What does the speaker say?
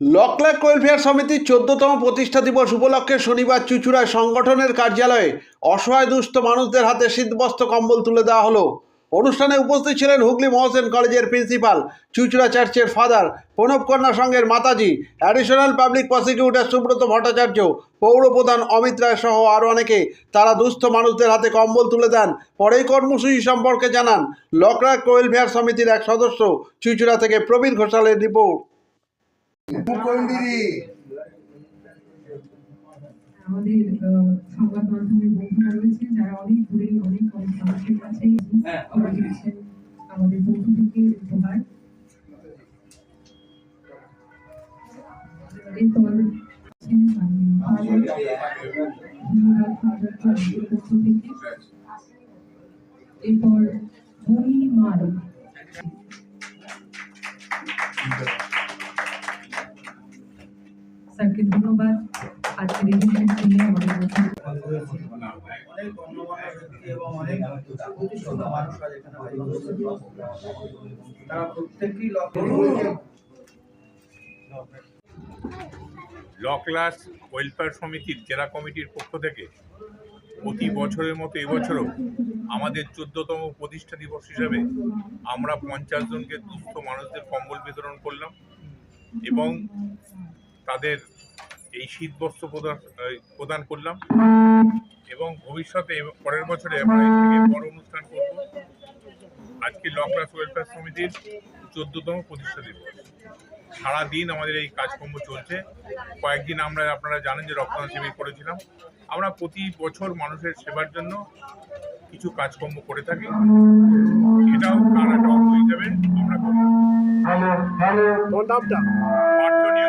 লকলাক welfare সমিতির চোদ্দতম প্রতিষ্ঠা দিবস উপলক্ষে শনিবার চুচুড়ায় সংগঠনের কার্যালয়ে অসহায় দুস্থ মানুষদের হাতে শীতবস্ত্র, কম্বল তুলে দেওয়া হলো। অনুষ্ঠানে উপস্থিত ছিলেন হুগলি মহসেন কলেজের প্রিন্সিপাল, চুচুড়া চার্চের ফাদার প্রণব কন্যা সংঘের মাতাজি, additional public prosecutor Subrata Bhattacharya, পৌর প্রধান অমিত রায় সহ আরও অনেকে। তারা দুস্থ মানুষদের হাতে কম্বল তুলে দেন। পরেই কর্মসূচি সম্পর্কে জানান লকলাক ওয়েলফেয়ার সমিতির এক সদস্য, চুচুড়া থেকে প্রবীণ ঘোষালের রিপোর্ট। আমাদের সংবাদ মাধ্যমের বন্ধুরা রয়েছেন যারা অনেক দূরে অনেক মানুষের কাছে আমাদের পক্ষ থেকে। উপহার এরপর মাননীয় ফাদার। স্যারকে ধন্যবাদ। আজকের এই আমাদের ওয়েলফেয়ার সমিতির জেলা কমিটির পক্ষ থেকে প্রতি বছরের মতো এবছরও আমাদের চোদ্দতম প্রতিষ্ঠা দিবস হিসাবে আমরা পঞ্চাশ জনকে দুস্থ মানুষদের কম্বল বিতরণ করলাম এবং তাদের এই শীতবস্ত্র প্রদান প্রদান করলাম। এবং ভবিষ্যতে পরের বছরে আমরা এর থেকে বড় অনুষ্ঠান করব। আজকে ল ক্লাস ওয়েলফেয়ার সমিতির চোদ্দতম প্রতিষ্ঠা দিবস। সারাদিন আমাদের এই কাজকর্ম চলছে। কয়েকদিন আমরা আপনারা জানেন যে রক্তদান শিবির করেছিলাম। আমরা প্রতি বছর মানুষের সেবার জন্য কিছু কাজকর্ম করে থাকি। এটাও তার একটা অঙ্গ হিসাবে আমরা করি।